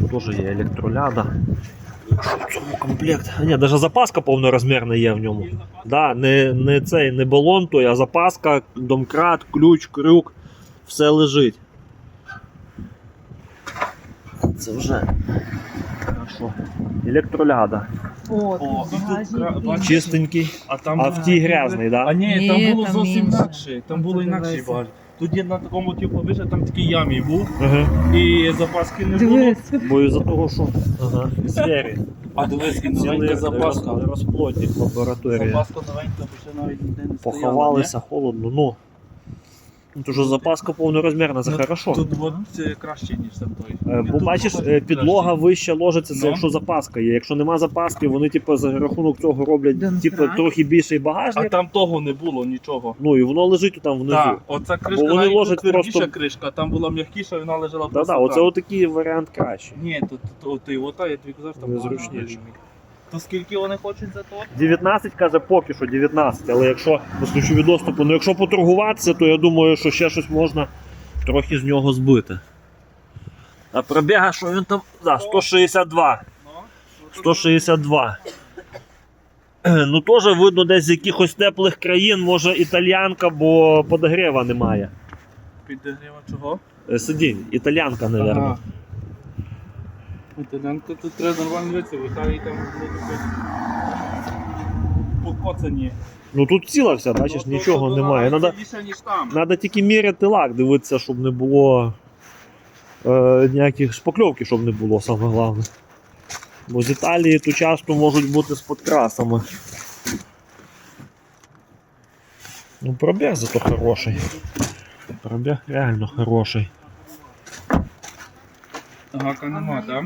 Тут теж є електроляда. Що в цьому комплект? А, ні, навіть запаска повнорозмірна є в ньому. Да, не, не цей, не балон той, а запаска, домкрат, ключ, крюк. Все лежить. Це вже. Хорошо. Електроляда. О, О, тут і тут багажник бачиш? Чистенький. А там А в тій грязний, А да? ні, Ні, там було там зовсім інше. інакше. Там було Тут інакше дивися. багаж. Є на такому типу вище, там такий ямі був, Ага. і запаски не було. Дивись. Бо із-за того, що. Ага. звірі. А дивись, і новенька запаска. Розплодні в лабораторії. Запаска новенька, бо ще навіть ніде не стояла. Поховалися холодно, ну. Ну, то що запаска повнорозмірна, це Ну, хорошо. Тут це краще, ніж там той. Е, Бо бачиш, е, підлога краще. вище ложиться, це Ну. якщо запаска є. Якщо нема запаски, вони типу, за рахунок цього роблять типу, трохи більший А там того не було, нічого. Ну і воно лежить там внизу. Так, оця кришка Бо вони ложать тут твердіша просто- кришка, там була м'якіша, вона лежала просто да, оце отакий варіант кращий. Ні, тут, тут ти ота, я тобі казав, там Незручніше. То скільки вони хочуть за то? 19 каже поки що 19, але якщо без ключові доступу, ну якщо поторгуватися, то я думаю, що ще щось можна трохи з нього збити. А пробіга, що він там. Да, 162. Ну, 162. Е, Ну теж видно десь з якихось теплих країн, може італіянка, бо подогріва немає. Підігріва чого? Е, Сидінь, італіянка, мабуть. Ага. Італянка тут треба нормально дивитися, в Італії там покоцані. Ну тут ціла вся, бачиш, то- нічого то немає. Надо, більше, ніж там. надо тільки міряти лак, дивитися, щоб не було е, ніяких шпакльовки, щоб не було, саме головне. Бо з Італії то часто можуть бути з подкрасами. Ну, пробіг зато хороший. Пробіг реально хороший. Гака нема, так?